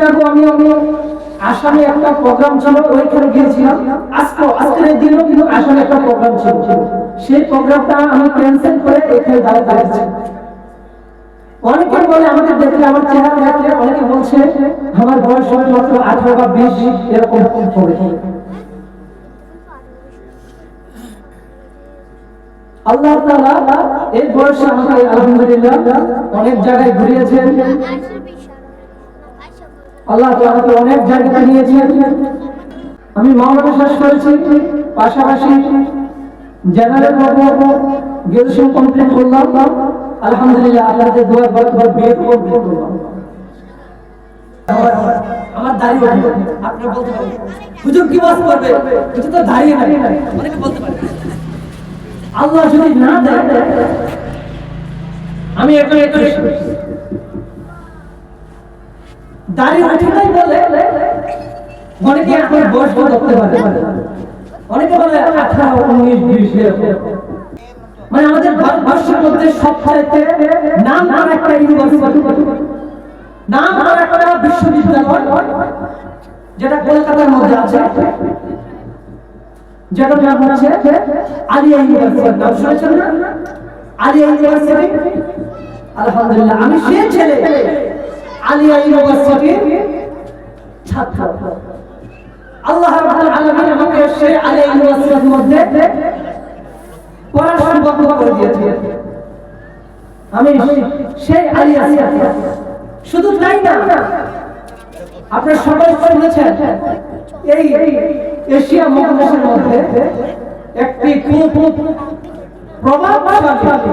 কিছুদিন আগে আমি আমি আসামে একটা প্রোগ্রাম ছিল, ওইখানে গিয়েছিলাম। আজকে, আজকের এই দিনও কিন্তু আসামে একটা প্রোগ্রাম ছিল। সেই প্রোগ্রামটা আমি ক্যান্সেল করে এখানে দাঁড়িয়ে দাঁড়িয়েছি। অনেকে বলে আমাকে দেখলে আমার চেহারা দেখলে অনেকে বলছে, আমার বয়স হবে মাত্র আঠারো বা বিশ, এরকম হবে আল্লাহ তাআলা এই বয়সে আমাকে আলহামদুলিল্লাহ অনেক জায়গায় ঘুরিয়েছেন। আল্লাহ আমাকে অনেক জায়গাতে নিয়েছেন আমি মাওলানা শেষ করেছি, পাশাপাশি জেনারেল পর্ব গ্রাজুয়েশন কমপ্লিট করলাম। আলহামদুলিল্লাহ আপনাদের দোয়া বরকত বিয়ে কমপ্লিট করলাম আমার- দাঁড়িয়ে আপনি বলতে পারেন। হুজুর কি ওয়াজ করবে? হুজুর তো দাঁড়িয়ে নাই। অনেকে বলতে পারে। আল্লাহ যদি না দেয়, আমি এখন এখানে মানে যেটা কলকাতার মধ্যে আছে। হচ্ছে আলহামদুলিল্লাহ। আমি সে ছেলে আলিয়া ইউনিভার্সিটির ছাত্র। আল্লাহ রাব্বুল আলামিন আমাকে সেই আলিয়া ইউনিভার্সিটির মধ্যে করে দিয়েছে। আমি সেই আলিয়া শুধু তাই না, আপনারা সবাই শুনেছেন, এই এশিয়া মহাদেশের মধ্যে একটি খুব প্রভাবশালী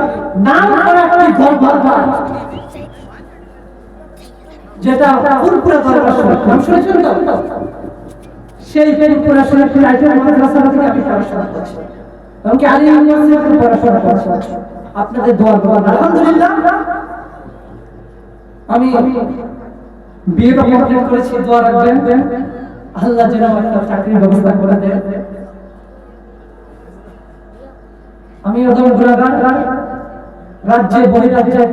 নাম করা একটি যেটা ফুরপুরা দরবার নাম শুনেছেন তো? সেই ফুরপুরা শরীফ রাইটার মাদ্রাসা থেকে আমি পড়াশোনা করছি এমনকি আলী ইউনিভার্সিটিতে পড়াশোনা করছি আপনাদের দোয়া দোয়া আলহামদুলিল্লাহ। আমি বিয়েটা কমপ্লিট করেছি, দোয়া রাখবেন। আল্লাহ যেন একটা চাকরির ব্যবস্থা করে দেয় আমি ওদের গুণাগার রাজ্যে বহিরাজ্যে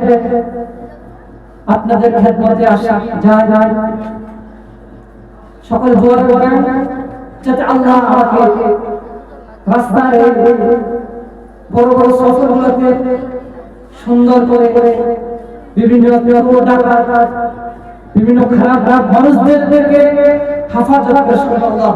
আপনাদের খেদমতে আসা, যায় যায়। সকল দোয়া করবেন যাতে আল্লাহ আমাকে রাস্তার বড় বড় সফরগুলোতে সুন্দর করে করে বিভিন্ন বিভিন্ন খারাপ খারাপ মানুষদের থেকে হেফাজত করে আল্লাহ